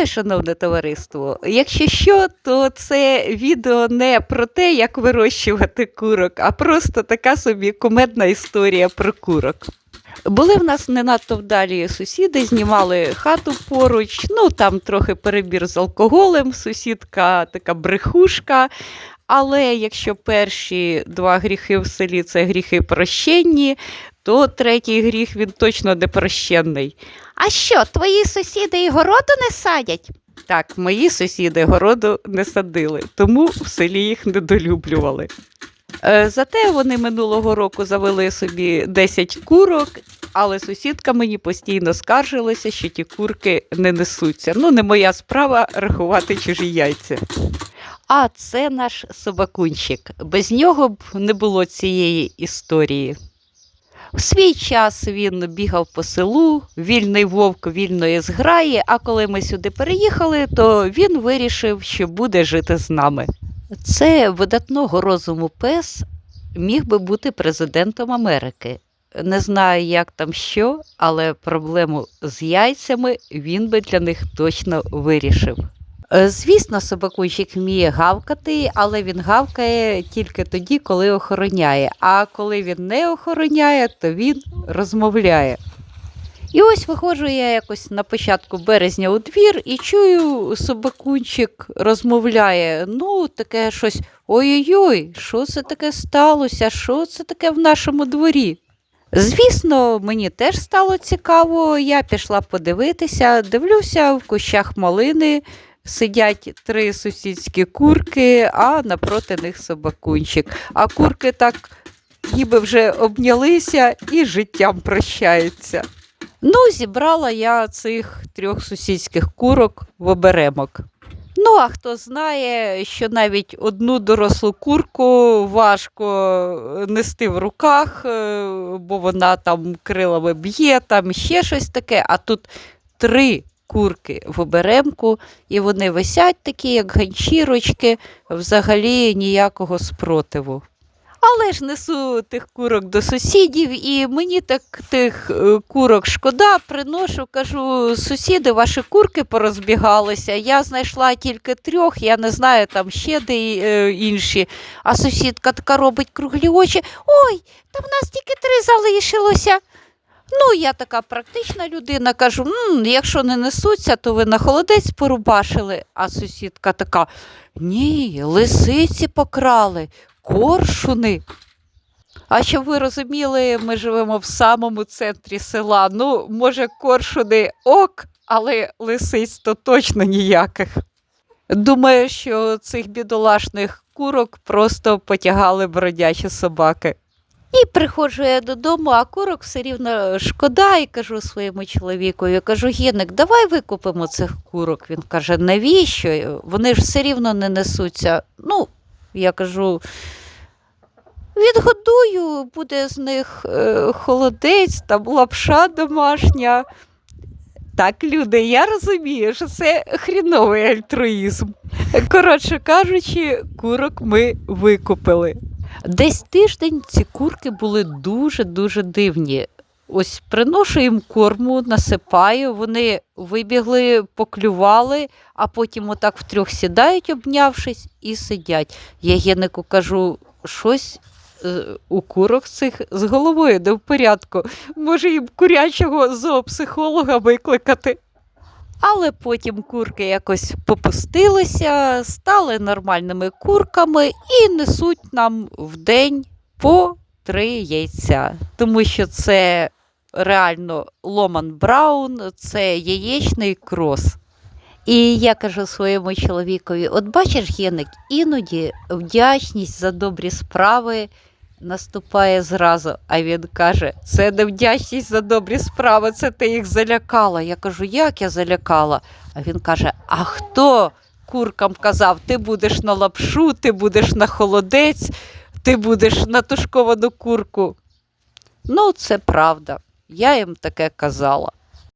Нагадаю, шановне товариство, якщо що, то це відео не про те, як вирощувати курок, а просто така собі кумедна історія про курок. Були в нас не надто вдалі сусіди, знімали хату поруч, ну там трохи перебір з алкоголем, сусідка така брехушка. Але якщо перші два гріхи в селі це гріхи прощенні, то третій гріх він точно не прощенний. А що, твої сусіди і городу не садять? Так, мої сусіди городу не садили, тому в селі їх недолюблювали. Е, Зате вони минулого року завели собі 10 курок, але сусідка мені постійно скаржилася, що ті курки не несуться. Ну, не моя справа рахувати чужі яйця. А це наш собакунчик. Без нього б не було цієї історії. В свій час він бігав по селу, вільний вовк вільної зграї, а коли ми сюди переїхали, то він вирішив, що буде жити з нами. Це видатного розуму пес міг би бути президентом Америки. Не знаю, як там що, але проблему з яйцями він би для них точно вирішив. Е, Звісно, собакунчик вміє гавкати, але він гавкає тільки тоді, коли охороняє. А коли він не охороняє, то він розмовляє. І ось виходжу я якось на початку березня у двір і чую, собакунчик розмовляє. Ну, таке щось ой-ой-ой, що це таке сталося? Що це таке в нашому дворі? Звісно, мені теж стало цікаво. Я пішла подивитися, дивлюся в кущах малини. Сидять три сусідські курки, а напроти них собакунчик. А курки так ніби вже обнялися і життям прощаються. Ну, зібрала я цих трьох сусідських курок в оберемок. Ну, а хто знає, що навіть одну дорослу курку важко нести в руках, е, бо вона там крилами б'є, там ще щось таке, а тут три курки в оберемку, і вони висять такі, як ганчірочки, взагалі ніякого спротиву. Але ж несу тих курок до сусідів, і мені так тих е, курок шкода, приношу, кажу, сусіди, ваші курки порозбігалися. Я знайшла тільки трьох, я не знаю там ще де е, інші. А сусідка така робить круглі очі. Ой, та в нас тільки три залишилося. Ну, я така практична людина, кажу, «М, якщо не несуться, то ви на холодець порубашили. А сусідка така: ні, лисиці покрали, коршуни. А щоб ви розуміли, ми живемо в самому центрі села. Ну, може, коршуни ок, але лисиць то точно ніяких. Думаю, що цих бідолашних курок просто потягали бродячі собаки. І приходжу я додому, а курок все рівно шкода, і кажу своєму чоловіку, я кажу, Гінник, давай викупимо цих курок. Він каже, навіщо? Вони ж все рівно не несуться. Ну, я кажу, відгодую, буде з них е, холодець, там лапша домашня. Так, люди, я розумію, що це хріновий альтруїзм. Коротше кажучи, курок ми викупили. Десь тиждень ці курки були дуже-дуже дивні. Ось приношу їм корму, насипаю, вони вибігли, поклювали, а потім отак втрьох сідають, обнявшись, і сидять. Я Єнику кажу, щось е, у курок цих з головою не в порядку. Може їм курячого зоопсихолога викликати. Але потім курки якось попустилися, стали нормальними курками і несуть нам в день по три яйця. Тому що це реально Ломан Браун, це яєчний крос. І я кажу своєму чоловікові: от бачиш, Геник, іноді вдячність за добрі справи наступає зразу. А він каже: це не вдячність за добрі справи, це ти їх залякала. Я кажу, як я залякала? А він каже: А хто куркам казав, ти будеш на лапшу, ти будеш на холодець, ти будеш на тушковану курку? Ну, це правда. Я їм таке казала.